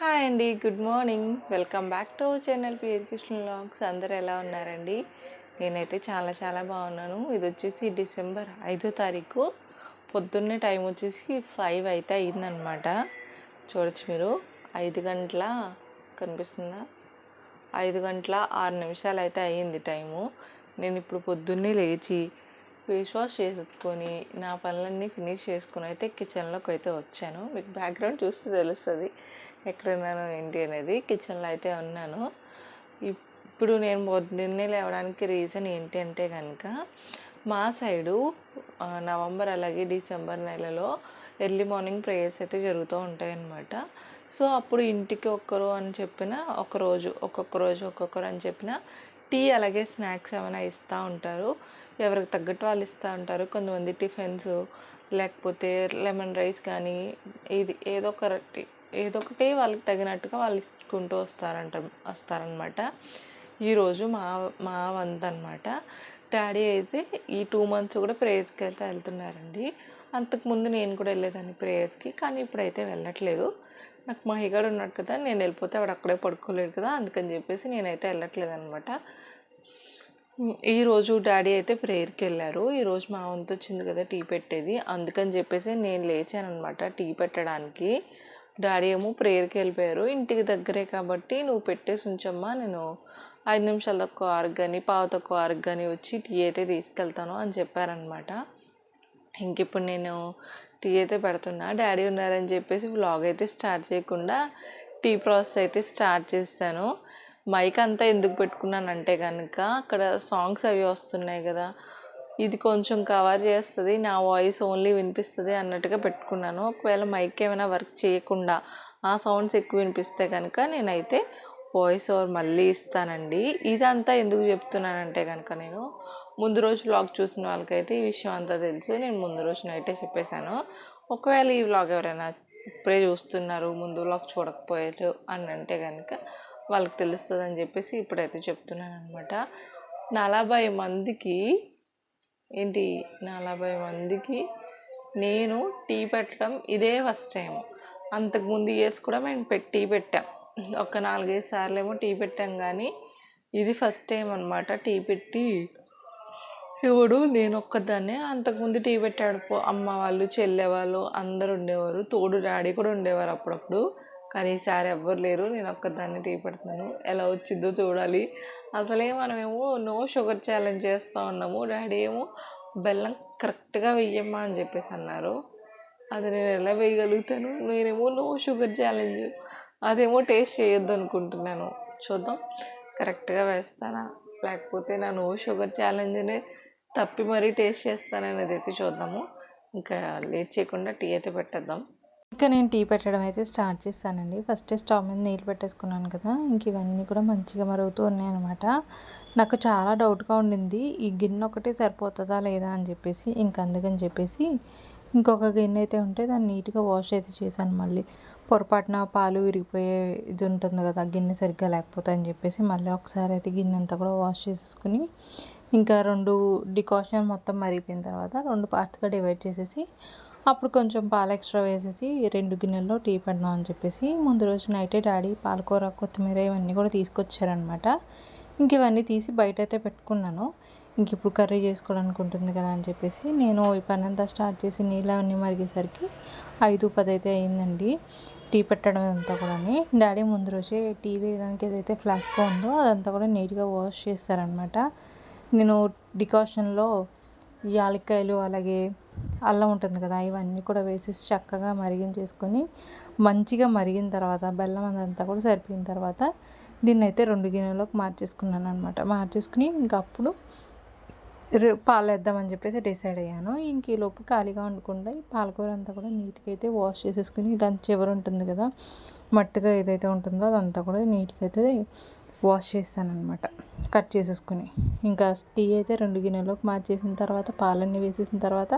Hi అండి good morning. Welcome back to our channel PR Krishna vlogs. అందరు ఎలా ఉన్నారండి? నేనైతే చాలా చాలా బాగున్నాను. ఇది వచ్చేసి డిసెంబర్ ఐదో తారీఖు. పొద్దున్నే టైం వచ్చేసి ఫైవ్ అయితే అయిందనమాట చూడొచ్చు మీరు. ఐదు గంటల కనిపిస్తుందా? ఐదు గంటల ఆరు నిమిషాలు అయితే అయ్యింది టైము. నేను ఇప్పుడు పొద్దున్నే లేచి ఫేస్ వాష్ చేసేసుకొని నా పనులన్నీ ఫినిష్ చేసుకుని అయితే కిచెన్లోకి అయితే వచ్చాను. మీకు బ్యాక్గ్రౌండ్ చూస్తే తెలుస్తుంది. ఎక్కడున్నాను ఏంటి అనేది కిచెన్లో అయితే ఉన్నాను. ఇప్పుడు నేను పొద్దున్నే లేవడానికి రీజన్ ఏంటి అంటే కనుక మా సైడు నవంబర్ అలాగే డిసెంబర్ నెలలో ఎర్లీ మార్నింగ్ ప్రేయర్స్ అయితే జరుగుతూ ఉంటాయన్నమాట. సో అప్పుడు ఇంటికి ఒక్కరు అని చెప్పిన ఒకరోజు ఒక్కొక్క రోజు ఒక్కొక్కరు అని చెప్పిన టీ అలాగే స్నాక్స్ ఏమైనా ఇస్తూ ఉంటారు. ఎవరికి తగ్గట్టు వాళ్ళు ఇస్తూ ఉంటారు. కొంతమంది టిఫిన్స్ లేకపోతే లెమన్ రైస్ కానీ ఇది ఏదో ఒకటి ఏదో ఒకటి వాళ్ళకి తగినట్టుగా వాళ్ళు ఇచ్చుకుంటూ వస్తారంట వస్తారనమాట ఈరోజు మా మా వంత అనమాట డాడీ అయితే ఈ టూ మంత్స్ కూడా ప్రేయర్స్కి వెళ్తే వెళ్తున్నారండి. అంతకుముందు నేను కూడా వెళ్ళేదాన్ని ప్రేయర్స్కి కానీ ఇప్పుడైతే వెళ్ళట్లేదు. నాకు మా హిగాడు ఉన్నాడు కదా నేను వెళ్ళిపోతే ఆవిడ అక్కడే పడుకోలేడు కదా అందుకని చెప్పేసి నేనైతే వెళ్ళట్లేదు అనమాట ఈరోజు డాడీ అయితే ప్రేయర్కి వెళ్ళారు. ఈరోజు మా వంతు వచ్చింది కదా టీ పెట్టేది అందుకని చెప్పేసి నేను లేచాను అనమాట టీ పెట్టడానికి. డాడీ ఏమో ప్రేయర్కి వెళ్ళిపోయారు. ఇంటికి దగ్గరే కాబట్టి నువ్వు పెట్టేసి ఉంచమ్మా నేను ఐదు నిమిషాలు తక్కువ ఆరుకు కానీ పావు తక్కువ ఆరుకు కానీ వచ్చి టీ అయితే తీసుకెళ్తాను అని చెప్పారనమాట ఇంక ఇప్పుడు నేను టీ అయితే పెడుతున్నా. డాడీ ఉన్నారని చెప్పేసి వ్లాగ్ అయితే స్టార్ట్ చేయకుండా టీ ప్రాసెస్ అయితే స్టార్ట్ చేస్తాను మైక్ అంతా ఎందుకు పెట్టుకున్నానంటే కనుక అక్కడ సాంగ్స్ అవి వస్తున్నాయి కదా ఇది కొంచెం కవర్ చేస్తుంది నా వాయిస్ ఓన్లీ వినిపిస్తుంది అన్నట్టుగా పెట్టుకున్నాను. ఒకవేళ మైక్ ఏమైనా వర్క్ చేయకుండా ఆ సౌండ్స్ ఎక్కువ వినిపిస్తే కనుక నేనైతే వాయిస్ ఓవర్ మళ్ళీ ఇస్తానండి. ఇదంతా ఎందుకు చెప్తున్నానంటే కనుక నేను ముందు రోజు వ్లాగ్ చూసిన వాళ్ళకైతే ఈ విషయం అంతా తెలుసు. నేను ముందు రోజు నైటే చెప్పేశాను. ఒకవేళ ఈ వ్లాగ్ ఎవరైనా ఇప్పుడే చూస్తున్నారు ముందు వ్లాగ్ చూడకపోయారు అని అంటే కనుక వాళ్ళకి తెలుస్తుంది అని చెప్పేసి ఇప్పుడైతే చెప్తున్నాను అనమాట నలభై మందికి ఏంటి నలభై మందికి నేను టీ పెట్టడం ఇదే ఫస్ట్ టైం. అంతకుముందు ఇయర్స్ కూడా మేము పెట్టి టీ పెట్టాం. ఒక నాలుగైదు సార్లు ఏమో టీ పెట్టాం కానీ ఇది ఫస్ట్ టైం అనమాట టీ పెట్టి. ఎవడు నేను ఒక్కదాన్నే. అంతకుముందు టీ పెట్టాడు పో అమ్మ వాళ్ళు చెల్లె వాళ్ళు అందరు ఉండేవారు. తోడు డాడీ కూడా ఉండేవారు అప్పుడప్పుడు. కానీ ఈసారి ఎవ్వరు లేరు. నేను ఒక్కదాన్ని టీ పెడుతున్నాను. ఎలా వచ్చిందో చూడాలి. అసలే మనమేమో నో షుగర్ ఛాలెంజ్ చేస్తూ ఉన్నాము. డాడీ ఏమో బెల్లం కరెక్ట్గా వెయ్యమ్మా అని చెప్పేసి అన్నారు. అది నేను ఎలా వేయగలుగుతాను నేనేమో నో షుగర్ ఛాలెంజ్. అదేమో టేస్ట్ చేయొద్దు అనుకుంటున్నాను. చూద్దాం. కరెక్ట్గా వేస్తానా? లేకపోతే నా నో షుగర్ ఛాలెంజ్నే తప్పి మరీ టేస్ట్ చేస్తాననేది అయితే చూద్దాము. ఇంకా లేట్ చేయకుండా టీ అయితే పెట్టేద్దాం. ఇంకా నేను టీ పెట్టడం అయితే స్టార్ట్ చేస్తానండి. ఫస్ట్ స్టవ్ మీద నీళ్ళు పెట్టేసుకున్నాను కదా ఇంక ఇవన్నీ కూడా మంచిగా మరుగుతూ ఉన్నాయి అనమాట నాకు చాలా డౌట్గా ఉండింది ఈ గిన్నె ఒకటి సరిపోతుందా లేదా అని చెప్పేసి ఇంక అందుకని చెప్పేసి ఇంకొక గిన్నె అయితే ఉంటే దాన్ని నీట్గా వాష్ అయితే చేశాను మళ్ళీ. పొరపాటున పాలు విరిగిపోయే ఇది ఉంటుంది కదా గిన్నె సరిగ్గా లేకపోతే అని చెప్పేసి మళ్ళీ ఒకసారి అయితే గిన్నె అంతా కూడా వాష్ చేసుకుని ఇంకా రెండు డికాషన్ మొత్తం మరిగిపోయిన తర్వాత రెండు పార్ట్స్గా డివైడ్ చేసేసి అప్పుడు కొంచెం పాలు ఎక్స్ట్రా వేసేసి రెండు గిన్నెల్లో టీ పెడదాం అని చెప్పేసి ముందు రోజు నైటే డాడీ పాలకూర కొత్తిమీర ఇవన్నీ కూడా తీసుకొచ్చారనమాట ఇంక ఇవన్నీ తీసి బయట అయితే పెట్టుకున్నాను. ఇంక ఇప్పుడు కర్రీ చేసుకోవడానికి ఉంటుంది కదా అని చెప్పేసి నేను ఈ పని అంతా స్టార్ట్ చేసి నీళ్ళు అవన్నీ మరిగేసరికి ఐదు పది అయితే అయిందండి. టీ పెట్టడం అంతా కూడా డాడీ ముందు రోజే టీ వేయడానికి ఏదైతే ఫ్లాస్క్ ఉందో అదంతా కూడా నీట్గా వాష్ చేస్తారనమాట నేను డికాషన్లో యాలక్కాయలు అలాగే అల్లం ఉంటుంది కదా ఇవన్నీ కూడా వేసేసి చక్కగా మరిగించేసుకొని మంచిగా మరిగిన తర్వాత బెల్లం అదంతా కూడా సరిపోయిన తర్వాత దీన్ని అయితే రెండు గిన్నెలోకి మార్చేసుకున్నాను అనమాట మార్చేసుకుని ఇంకా అప్పుడు పాలు వేద్దామని చెప్పేసి డిసైడ్ అయ్యాను. ఇంక లోపు ఖాళీగా ఉండకుండా ఈ పాలకూర అంతా కూడా నీట్గా అయితే వాష్ చేసేసుకుని దాని చివరి ఉంటుంది కదా మట్టితో ఏదైతే ఉంటుందో అదంతా కూడా నీట్గా అయితే వాష్ చేస్తాను అనమాట కట్ చేసేసుకుని. ఇంకా టీ అయితే రెండు గిన్నెలోకి మార్చేసిన తర్వాత పాలన్నీ వేసేసిన తర్వాత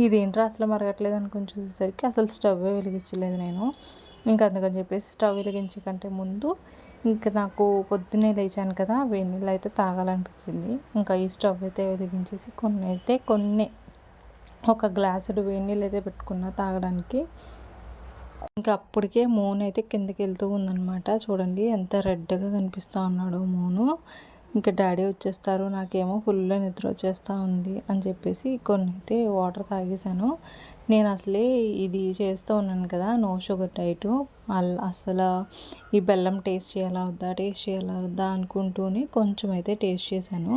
ఇదేంట్రా అసలు మరగట్లేదు అనుకుని చూసేసరికి అసలు స్టవ్ వెలిగించలేదు నేను. ఇంకా అందుకని చెప్పేసి స్టవ్ వెలిగించే కంటే ముందు ఇంకా నాకు పొద్దున్నే లేచాను కదా వేడి నీళ్ళు అయితే తాగాలనిపించింది. ఇంకా ఈ స్టవ్ అయితే వెలిగించేసి కొన్ని అయితే కొన్ని. ఒక గ్లాసుడు వేడి నీళ్ళు అయితే పెట్టుకున్నా తాగడానికి. ఇంకా అప్పటికే మూన్ అయితే కిందకి వెళ్తూ ఉందన్నమాట. చూడండి ఎంత రెడ్గా కనిపిస్తూ ఉన్నాడు మూను. ఇంకా డాడీ వచ్చేస్తారు నాకేమో ఫుల్ నిద్ర వచ్చేస్తూ ఉంది అని చెప్పేసి కొన్ని అయితే వాటర్ తాగేశాను. నేను అసలే ఇది చేస్తూ ఉన్నాను కదా నో షుగర్ డైట్. అసలు ఈ బెల్లం టేస్ట్ చేయాలా వద్దా టేస్ట్ చేయాలా వద్దా అనుకుంటూనే కొంచెం అయితే టేస్ట్ చేశాను.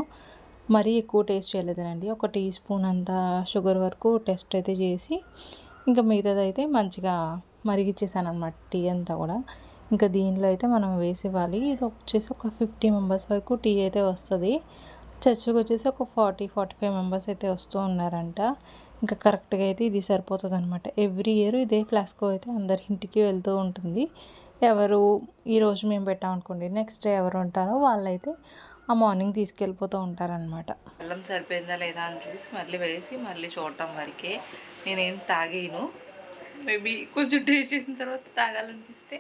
మరీ ఎక్కువ టేస్ట్ చేయలేదండి ఒక టీ స్పూన్ అంత షుగర్ వరకు టెస్ట్ అయితే చేసి ఇంకా మిగతాది అయితే మంచిగా మరిగిచ్చేసాను అనమాట టీ అంతా కూడా. ఇంకా దీనిలో అయితే మనం వేసేవాలి ఇది వచ్చేసి ఒక ఫిఫ్టీ మెంబర్స్ వరకు టీ అయితే వస్తుంది. చర్చికి వచ్చేసి ఒక ఫార్టీ ఫార్టీ ఫైవ్ మెంబర్స్ అయితే వస్తూ ఉన్నారంట. ఇంకా కరెక్ట్గా అయితే ఇది సరిపోతుంది అనమాట ఎవ్రీ ఇయర్ ఇదే ఫ్లాస్కో అయితే అందరి ఇంటికి వెళ్తూ ఉంటుంది. ఎవరు ఈరోజు మేము పెట్టామనుకోండి నెక్స్ట్ డే ఎవరు ఉంటారో వాళ్ళైతే ఆ మార్నింగ్ తీసుకెళ్ళిపోతూ ఉంటారనమాట అల్లం సరిపోయిందా లేదా అని చూసి మళ్ళీ వేసి మళ్ళీ చూడటం వరకే. నేనేం తాగేను. మేబీ కొంచెం టేస్ట్ చేసిన తర్వాత తాగాలనిపిస్తే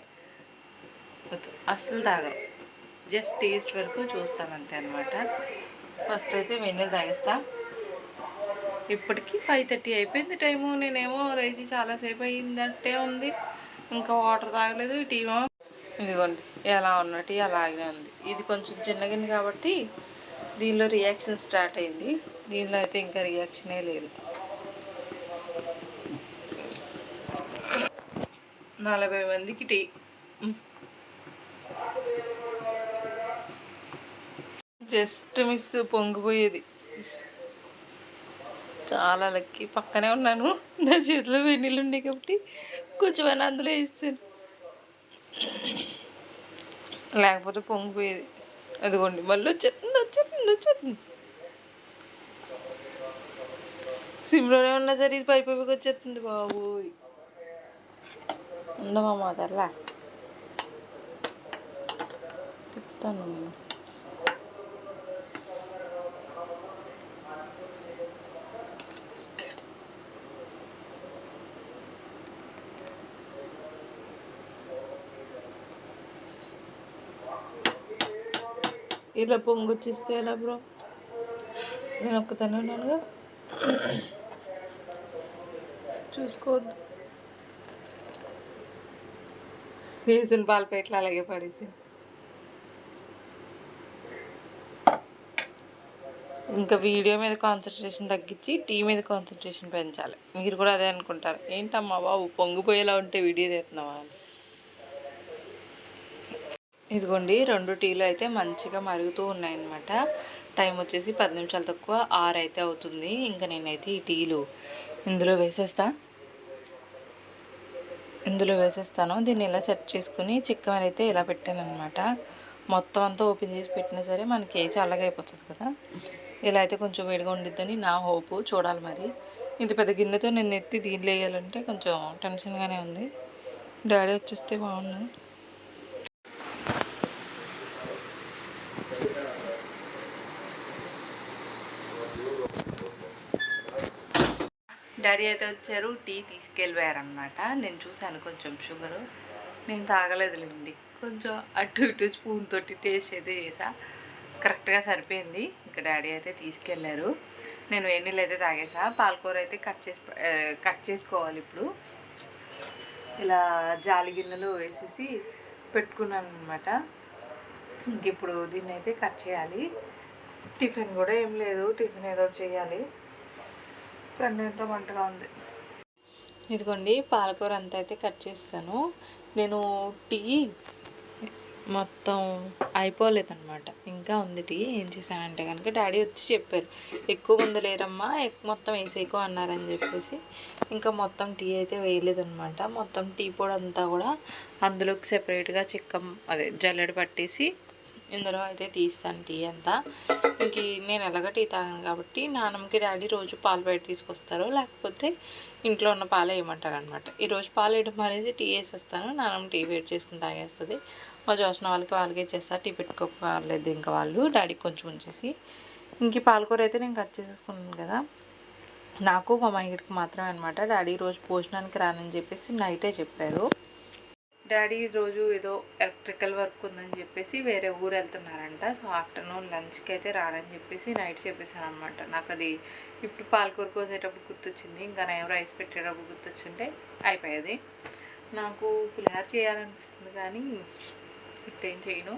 అస్సలు తాగను. జస్ట్ టేస్ట్ వరకు చూస్తాను అంతే అనమాట ఫస్ట్ అయితే వెన్నెల తాగేస్తా. ఇప్పటికి ఫైవ్ థర్టీ అయిపోయింది టైము. నేనేమో రేసి చాలాసేపు అయిందంటే ఉంది. ఇంకా వాటర్ తాగలేదు. టీమో ఇదిగోండి ఎలా ఉన్నట్టు అలాగే ఉంది. ఇది కొంచెం చిన్నగింది కాబట్టి దీనిలో రియాక్షన్ స్టార్ట్ అయింది. దీనిలో అయితే ఇంకా రియాక్షనే లేదు. నలభై మందికి టీ. Just miss పొంగిపోయేది. చాలా లక్కీ. పక్కనే ఉన్నాను. నా చేతిలో వెన్నీళ్ళు ఉన్నాయి కాబట్టి కొంచెం అని అందులో వేస్తాను లేకపోతే పొంగిపోయేది. అదిగోండి. మళ్ళీ వచ్చేస్తుంది వచ్చేస్తుంది వచ్చేస్తుంది. సిమ్లోనే ఉన్నా సరే ఇది పై బాబోయ్. వచ్చేస్తుంది బాబు ఉండమమ్మా తర్లా. తిప్పుతాను నేను. ఇలా పొంగొచ్చేస్తే ఎలా బ్రో? నేను ఒక్కతనే ఉన్నానుగా. చూసుకోవద్దు. వేసిన పాలపేట్లు అలాగే పడేసి. ఇంకా వీడియో మీద కాన్సన్ట్రేషన్ తగ్గించి టీ మీద కాన్సన్ట్రేషన్ పెంచాలి. మీరు కూడా అదే అనుకుంటారు. ఏంటమ్మా బాబు పొంగిపోయేలా ఉంటే వీడియో తీస్తున్నావా? అని. ఇదిగోండి రెండు టీలు అయితే మంచిగా మరుగుతూ ఉన్నాయన్నమాట. టైం వచ్చేసి పది నిమిషాలు తక్కువ. ఆరు అయితే అవుతుంది. ఇంకా నేనైతే ఈ టీలు ఇందులో వేసేస్తా. ఇందులో వేసేస్తాను. దీన్ని ఇలా సెట్ చేసుకుని చిక్కమని అయితే ఇలా పెట్టాను అనమాట మొత్తం అంతా ఓపెన్ చేసి పెట్టినా సరే మనకి చల్లగా అయిపోతుంది కదా. ఇలా అయితే కొంచెం వేడిగా ఉండిద్దని నా హోపు. చూడాలి మరి. ఇంత పెద్ద గిన్నెతో నేను ఎత్తి దీనిలో వేయాలంటే కొంచెం టెన్షన్గానే ఉంది. డాడీ వచ్చేస్తే బాగున్నాను డాడీ అయితే వచ్చారు టీ తీసుకెళ్ళిపోయారనమాట నేను చూశాను కొంచెం షుగరు నేను తాగలేదులేండి. కొంచెం అటు ఇటు స్పూన్ తోటి టేస్ట్ అయితే చేసా కరెక్ట్గా సరిపోయింది. ఇంకా డాడీ అయితే తీసుకెళ్ళారు. నేను వేడి అయితే తాగేసా పాలకూర అయితే కట్ చేసి కట్ చేసుకోవాలి ఇప్పుడు. ఇలా జాలి గిన్నెలో వేసేసి పెట్టుకున్నాను అనమాట ఇంక ఇప్పుడు దీన్ని అయితే కట్ చేయాలి. టిఫిన్ కూడా ఏం లేదు. టిఫిన్ ఏదో ఒకటి చేయాలి. కన్నెంతో మంటగా ఉంది? ఇదిగోండి పాలకూర అంతా అయితే కట్ చేస్తాను. నేను టీ మొత్తం అయిపోలేదన్నమాట. ఇంకా ఉంది టీ ఏం చేశానంటే కనుక డాడీ వచ్చి చెప్పారు. ఎక్కువ మంది లేరమ్మా ఎక్- మొత్తం వేసేయకో అన్నారని చెప్పేసి. ఇంకా మొత్తం టీ అయితే వేయలేదన్నమాట. మొత్తం టీ పొడి అంతా కూడా అందులోకి సెపరేట్గా చిక్కం అదే జల్లెడ పట్టేసి ఇందులో అయితే తీస్తాను టీ అంతా. ఇంక నేను ఎలాగ టీ తాగాను కాబట్టి నాన్నమ్మకి డాడీ రోజు పాలు బయట తీసుకొస్తారు. లేకపోతే ఇంట్లో ఉన్న పాలు వేయమంటారు అనమాట ఈరోజు పాలు వేయడం అనేసి టీ వేసేస్తాను. నాన్నమ్మ టీ వేడి చేసుకుని తాగేస్తుంది. మా చూసిన వాళ్ళకి వాళ్ళకే చేస్తా. టీ పెట్టుకోలేదు ఇంకా వాళ్ళు. డాడీకి కొంచెం ఉంచేసి. ఇంక పాలకూర అయితే నేను కట్ చేసేసుకున్నాను కదా. నాకు మా మైగిడికి మాత్రమే అనమాట. డాడీ రోజు భోజనానికి రానని చెప్పేసి నైటే చెప్పారు. డాడీ రోజు ఏదో ఎలక్ట్రికల్ వర్క్ ఉందని చెప్పేసి వేరే ఊరు వెళ్తున్నారంట. సో ఆఫ్టర్నూన్ లంచ్కి అయితే రారని చెప్పేసి నైట్ చెప్పేసాను అనమాట నాకు అది ఇప్పుడు పాలకూర కోసేటప్పుడు గుర్తొచ్చింది. ఇంకా నేను రైస్ పెట్టేటప్పుడు గుర్తొచ్చింటే అయిపోయేది. నాకు పులిహార చేయాలనిపిస్తుంది కానీ ఇప్పుడేం చేయను.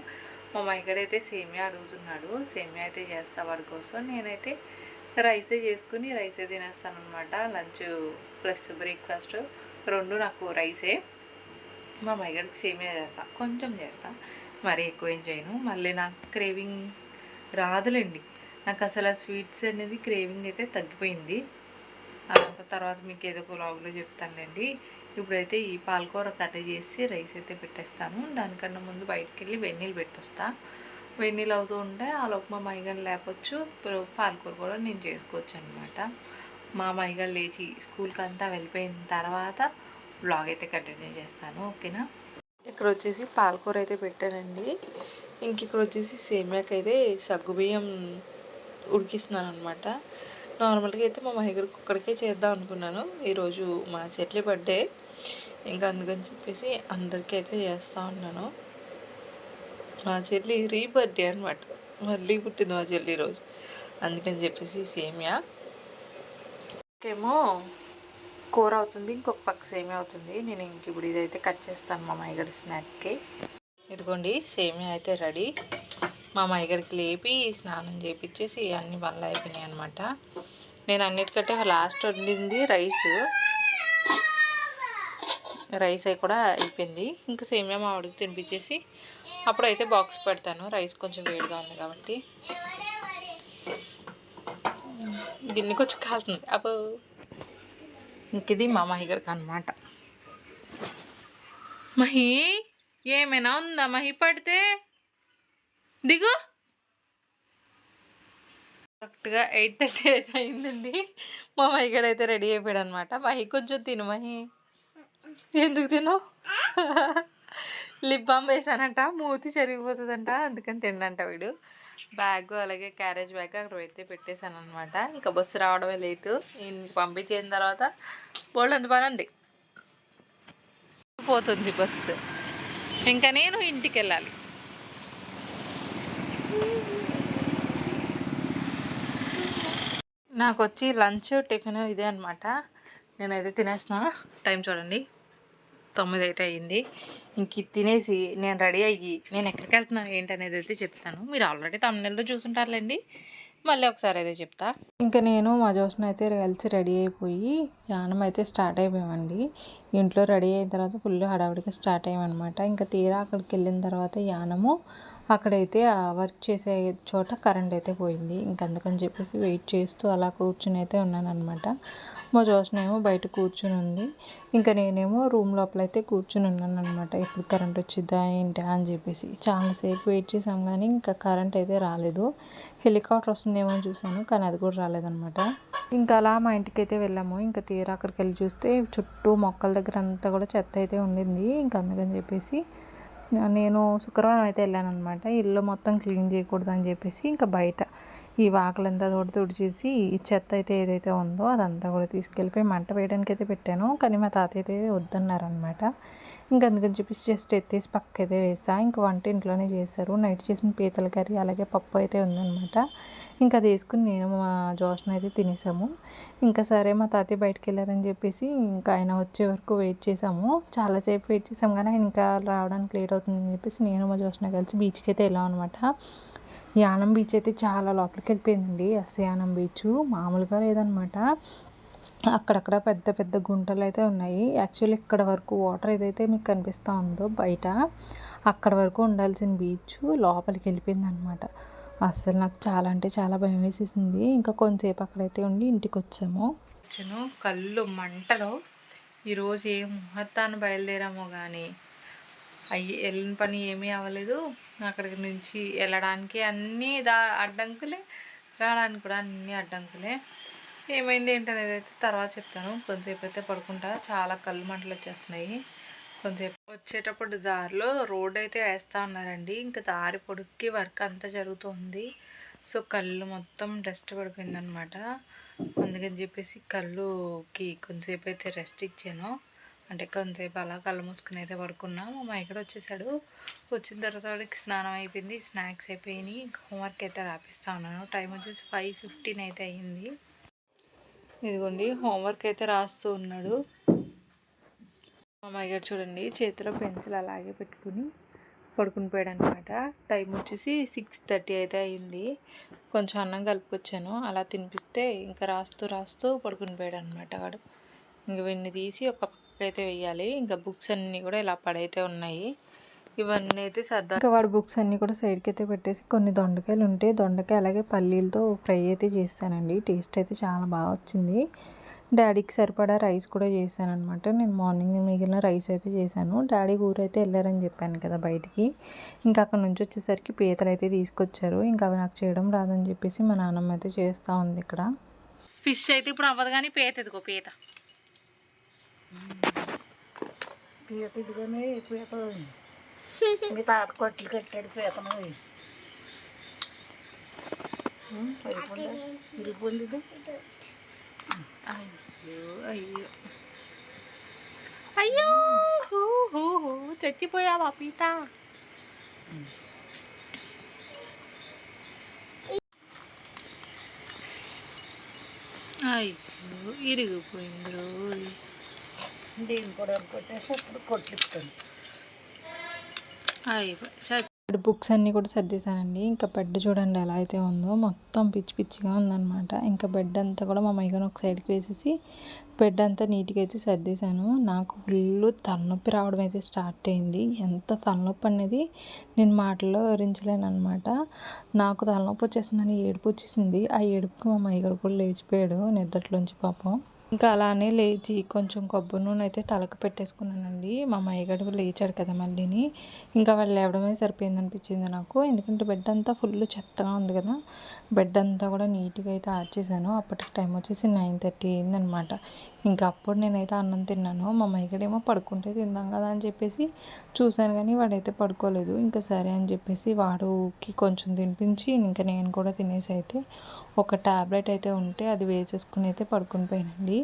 మా మైగడైతే సేమియా అడుగుతున్నాడు. సేమియా అయితే చేస్తా వాడి కోసం. నేనైతే రైసే చేసుకుని రైసే తినేస్తాను అనమాట లంచ్ ప్లస్ బ్రేక్ఫాస్ట్ రెండు నాకు రైసే. మా మైగర్కి సేమియా చేస్తా. కొంచెం చేస్తా. మరీ ఎక్కువ ఏం చేయను. మళ్ళీ నాకు క్రేవింగ్ రాదులేండి. నాకు అసలు ఆ స్వీట్స్ అనేది క్రేవింగ్ అయితే తగ్గిపోయింది. అదంతా తర్వాత మీకు ఏదో ఒక లాగులో చెప్తానులేండి. ఇప్పుడైతే ఈ పాలకూర కర్రీ చేసి రైస్ అయితే పెట్టేస్తాను. దానికన్నా ముందు బయటకు వెళ్ళి వెన్నీళ్ళు పెట్టొస్తా. వెన్నీళ్ళు అవుతూ ఉంటే ఆ లోపు మా మైగలు లేపొచ్చు. పాలకూర కూడా నేను చేసుకోవచ్చు అనమాట మా మైగలు లేచి స్కూల్కి అంతా వెళ్ళిపోయిన తర్వాత బ్లాగ్ అయితే కంటిన్యూ చేస్తాను ఓకేనా? ఇక్కడ వచ్చేసి పాలకూర అయితే పెట్టానండి. ఇంక ఇక్కడ వచ్చేసి సేమియాకి అయితే సగ్గుబియ్యం ఉడికిస్తున్నాను అనమాట నార్మల్గా అయితే మా మహిగర్ కుక్కడికే చేద్దాం అనుకున్నాను. ఈరోజు మా చెట్లే బర్త్డే ఇంకా అందుకని చెప్పేసి అందరికీ అయితే చేస్తూ ఉన్నాను. మా చెల్లి రీ బర్త్డే అనమాట మళ్ళీ పుట్టింది మా చెల్లి ఈరోజు. అందుకని చెప్పేసి సేమియా. ఏమో కూర అవుతుంది ఇంకొక పక్క సేమియా అవుతుంది. నేను ఇంక ఇప్పుడు ఇదైతే కట్ చేస్తాను మా మైగడి స్నాక్కి. ఇదిగోండి సేమియా అయితే రెడీ. మా మైగడికి లేపి స్నానం చేపించేసి అన్ని పనులు అయిపోయినాయి అనమాట నేను అన్నిటికంటే లాస్ట్ వండింది రైస్. రైస్ అయి కూడా అయిపోయింది. ఇంకా సేమియా మా ఆవిడకి తినిపించేసి అప్పుడైతే బాక్స్ పెడతాను. రైస్ కొంచెం వేడిగా ఉంది కాబట్టి. గిన్నె కొంచెం కాలుతుంది. అప్పుడు ఇంక ఇది మా మహి గారికి అనమాట మహి ఏమైనా ఉందా మహి పడితే? దిగు. కరెక్ట్గా ఎయిట్ థర్టీ అయితే అయిందండి. మా మహిగడ అయితే రెడీ అయిపోయాడు అనమాట మహి కొంచెం తిను మహి. ఎందుకు తిను లిప్ బామ్ వేసానంట మూతి చెరిగిపోతుందంట అందుకని తిండంట వీడు. బ్యాగ్ అలాగే క్యారేజ్ బ్యాగ్ అక్కడ అయితే పెట్టేశాను అనమాట ఇంకా బస్సు రావడమే లేదు ఈయన పంపించిన తర్వాత బోల్డ్ అంత పని ఉంది. పోతుంది బస్సు. ఇంకా నేను ఇంటికి వెళ్ళాలి నాకు వచ్చి లంచ్ టిఫిన్ ఇదే అనమాట నేనైతే తినేస్తున్నా. టైం చూడండి. తొమ్మిది అయితే అయ్యింది. ఇంక తినేసి నేను రెడీ అయ్యి నేను ఎక్కడికి వెళ్తున్నాను ఏంటనేది అయితే చెప్తాను. మీరు ఆల్రెడీ తమిళలో చూసుంటారులేండి. మళ్ళీ ఒకసారి అయితే చెప్తా. ఇంకా నేను మా జోష్న అయితే కలిసి రెడీ అయిపోయి యానం అయితే స్టార్ట్ అయిపోయామండి. ఇంట్లో రెడీ అయిన తర్వాత ఫుల్ హడావిడిగా స్టార్ట్ అయ్యామన్నమాట. ఇంకా తీరా అక్కడికి వెళ్ళిన తర్వాత యానము అక్కడైతే వర్క్ చేసే చోట కరెంట్ అయితే పోయింది. ఇంక అందుకని చెప్పేసి వెయిట్ చేస్తూ అలా కూర్చుని అయితే ఉన్నాను అనమాట మా జోష్న ఏమో బయట కూర్చుని ఉంది. ఇంకా నేనేమో రూమ్ లోపల అయితే కూర్చుని ఉన్నాను అనమాట ఇప్పుడు కరెంట్ వచ్చిద్దా ఏంటా అని చెప్పేసి. చాలాసేపు వెయిట్ చేసాం కానీ ఇంకా కరెంట్ అయితే రాలేదు. హెలికాప్టర్ వస్తుందేమో అని చూశాను కానీ అది కూడా రాలేదనమాట ఇంకా అలా మా ఇంటికి అయితే వెళ్ళాము. ఇంకా తీరా అక్కడికి వెళ్ళి చూస్తే చుట్టూ మొక్కల దగ్గర అంతా కూడా చెత్త అయితే ఉండింది. ఇంకా అందుకని చెప్పేసి నేను శుక్రవారం అయితే వెళ్ళాను అనమాట ఇల్లు మొత్తం క్లీన్ చేయకూడదు అని చెప్పేసి ఇంకా బయట ఈ వాకలంతా తోడు తుడిచేసి ఈ చెత్త అయితే ఏదైతే ఉందో అదంతా కూడా తీసుకెళ్ళిపోయి మంట వేయడానికి అయితే పెట్టాను. కానీ మా తాత అయితే వద్దన్నారనమాట ఇంకా అందుకని చెప్పేసి జస్ట్ ఎత్తేసి పక్క అయితే వేసా. ఇంకా వంట ఇంట్లోనే చేశారు. నైట్ చేసిన పీతల కర్రీ అలాగే పప్పు అయితే ఉందన్నమాట. ఇంకా అది వేసుకుని నేను మా జోష్న అయితే తినేసాము. ఇంకా సరే మా తాతయ్య బయటకు వెళ్ళారని చెప్పేసి ఇంకా ఆయన వచ్చే వరకు వెయిట్ చేసాము చాలాసేపు వెయిట్ చేసాం కానీ ఆయన ఇంకా రావడానికి లేట్ అవుతుందని చెప్పేసి నేను మా జోష్న కలిసి బీచ్కి అయితే వెళ్ళాం అనమాట యానం బీచ్ అయితే చాలా లోపలికి వెళ్ళిపోయిందండి ఎస్ యానం బీచ్. మామూలుగా లేదనమాట. అక్కడక్కడ పెద్ద పెద్ద గుంటలు అయితే ఉన్నాయి. యాక్చువల్లీ ఇక్కడ వరకు వాటర్ ఏదైతే మీకు కనిపిస్తూ ఉందో బయట అక్కడ వరకు ఉండాల్సిన బీచ్ లోపలికి వెళ్ళిపోయింది అనమాట అస్సలు నాకు చాలా అంటే చాలా భయం వేసేసింది. ఇంకా కొంతసేపు అక్కడైతే ఉండి ఇంటికి వచ్చాము వచ్చాను కళ్ళు మంటలో. ఈరోజు ఏ ముహూర్తాన్ని బయలుదేరామో కానీ అయ్యి వెళ్ళిన పని ఏమీ అవ్వలేదు. అక్కడికి నుంచి వెళ్ళడానికి అన్నీ దా అడ్డంకులే రావడానికి కూడా అన్నీ అడ్డంకులే. ఏమైంది ఏంటనేది అయితే తర్వాత చెప్తాను. కొంతసేపు అయితే పడుకుంటా. చాలా కళ్ళు మంటలు వచ్చేస్తున్నాయి. కొంతసేపు వచ్చేటప్పుడు దారిలో రోడ్ అయితే వేస్తూ ఉన్నారండి ఇంకా దారి పొడుక్కి వర్క్ అంతా జరుగుతుంది. సో కళ్ళు మొత్తం డస్ట్ పడిపోయిందనమాట అందుకని చెప్పేసి కళ్ళుకి కొంతసేపు అయితే రెస్ట్ ఇచ్చాను. అంటే కొంతసేపు అలా కళ్ళు మూసుకుని అయితే పడుకున్నా. మా అమ్మ ఇక్కడ వచ్చేసాడు. వచ్చిన తర్వాత వాడికి స్నానం అయిపోయింది. స్నాక్స్ అయిపోయినాయి. ఇంకా హోంవర్క్ అయితే రాపిస్తా ఉన్నాను. టైం వచ్చేసి ఫైవ్ ఫిఫ్టీన్ అయితే అయ్యింది. ఇదిగోండి హోంవర్క్ అయితే రాస్తూ ఉన్నాడు. మా అమ్మాయి గారు చూడండి చేతిలో పెన్సిల్ అలాగే పెట్టుకుని పడుకుని పోయాడు అనమాట టైం వచ్చేసి సిక్స్ థర్టీ అయితే అయింది కొంచెం అన్నం కలుపుకొచ్చాను. అలా తినిపిస్తే ఇంకా రాస్తూ రాస్తూ పడుకుని పోయాడు అనమాట వాడు. ఇంక వీడిని తీసి ఒక పక్క అయితే వెయ్యాలి. ఇంకా బుక్స్ అన్నీ కూడా ఇలా పడైతే ఉన్నాయి. ఇవన్నీ అయితే సర్దా ఇంకా వాడు బుక్స్ అన్నీ కూడా సైడ్కి అయితే పెట్టేసి కొన్ని దొండకాయలు ఉంటే దొండకాయ అలాగే పల్లీలతో ఫ్రై అయితే చేస్తానండి. టేస్ట్ అయితే చాలా బాగా వచ్చింది. డాడీకి సరిపడా రైస్ కూడా చేశాను అనమాట నేను మార్నింగ్ మిగిలిన రైస్ అయితే చేశాను. డాడీ ఊరైతే వెళ్ళారని చెప్పాను కదా బయటికి. ఇంకా అక్కడ నుంచి వచ్చేసరికి పీతలు అయితే తీసుకొచ్చారు. ఇంకా అవి నాకు చేయడం రాదని చెప్పేసి మా నాన్నమ్మ అయితే చేస్తూ ఉంది ఇక్కడ. ఫిష్ అయితే ఇప్పుడు అవ్వదు కానీ పీత ఎదుగో పీత. పీత ఇదిగోనే పీత మీ తాత కొట్లు కట్టాడు పీతను ఇరిగిపోయింది ఇది అయ్యో అయ్యో అయ్యో హూ హూ హూ చచ్చిపోయావా పీత అయ్యో ఇరిగిపోయింది రోజు దీన్ని కూడా కొట్టేసి అప్పుడు కొట్లు ఇస్తాను అయిపోయి బుక్స్ అన్నీ కూడా సర్దేశానండి. ఇంకా బెడ్ చూడండి ఎలా అయితే ఉందో. మొత్తం పిచ్చి పిచ్చిగా ఉందన్నమాట. ఇంకా బెడ్ అంతా కూడా మా మైగన్ ఒక సైడ్కి వేసేసి బెడ్ అంతా నీట్గా అయితే సర్దేశాను. నాకు ఫుల్ తలనొప్పి రావడం అయితే స్టార్ట్ అయింది. ఎంత తలనొప్పి అనేది నేను మాటల్లో వివరించలేను అనమాట నాకు తలనొప్పి వచ్చేసిందని ఏడుపు వచ్చేసింది. ఆ ఏడుపుకి మా మైగడు కూడా లేచిపోయాడు నిద్రలోంచి పాపం. ఇంకా అలానే లేచి కొంచెం కొబ్బరి నూనె అయితే తలకు పెట్టేసుకున్నానండి. మా అమ్మయ్యగాడు లేచాడు కదా మళ్ళీని. ఇంకా వాళ్ళు లేవడమే సరిపోయింది అనిపించింది నాకు. ఎందుకంటే బెడ్ అంతా ఫుల్ చెత్తగా ఉంది కదా. బెడ్ అంతా కూడా నీట్గా అయితే ఆర్చేసాను. అప్పటికి టైం వచ్చేసి నైన్ థర్టీ అయిందనమాట ఇంకా అప్పుడు నేనైతే అన్నం తిన్నాను. మా అమ్మయ్యగాడేమో పడుకుంటే తిందాం కదా అని చెప్పేసి చూశాను కానీ వాడైతే పడుకోలేదు. ఇంకా సరే అని చెప్పేసి వాడుకి కొంచెం తినిపించి ఇంకా నేను కూడా తినేసి అయితే ఒక ట్యాబ్లెట్ అయితే ఉంటే అది వేసేసుకుని అయితే పడుకుని పోయానండి.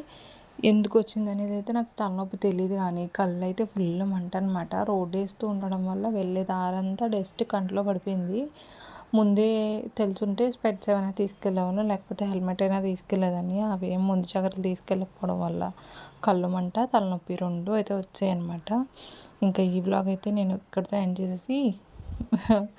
ఎందుకు వచ్చింది అనేది అయితే నాకు తలనొప్పి తెలియదు కానీ కళ్ళు అయితే ఫుల్ మంట అనమాట రోడ్ వేస్తూ ఉండడం వల్ల వెళ్ళే దారంతా డస్ట్ కంట్లో పడిపోయింది. ముందే తెలుసుంటే స్పెట్స్ ఏమైనా తీసుకెళ్ళేవాళ్ళు? లేకపోతే హెల్మెట్ అయినా తీసుకెళ్ళేదాన్ని? అవి ఏం ముందు జాగ్రత్తలు తీసుకెళ్ళకపోవడం వల్ల కళ్ళు మంట తలనొప్పి రెండు అయితే వచ్చాయన్నమాట. ఇంకా ఈ బ్లాగ్ అయితే నేను ఇక్కడితో ఎండ్ చేసేసి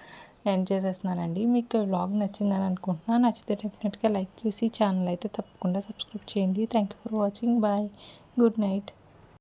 ఎండ్ చేసేస్తున్నానండి. మీకు వ్లాగ్ నచ్చిందని అనుకుంటున్నాను. నచ్చితే డెఫినెట్గా లైక్ చేసి ఛానల్ అయితే తప్పకుండా సబ్స్క్రైబ్ చేయండి. Thank you for watching. Bye. Good night.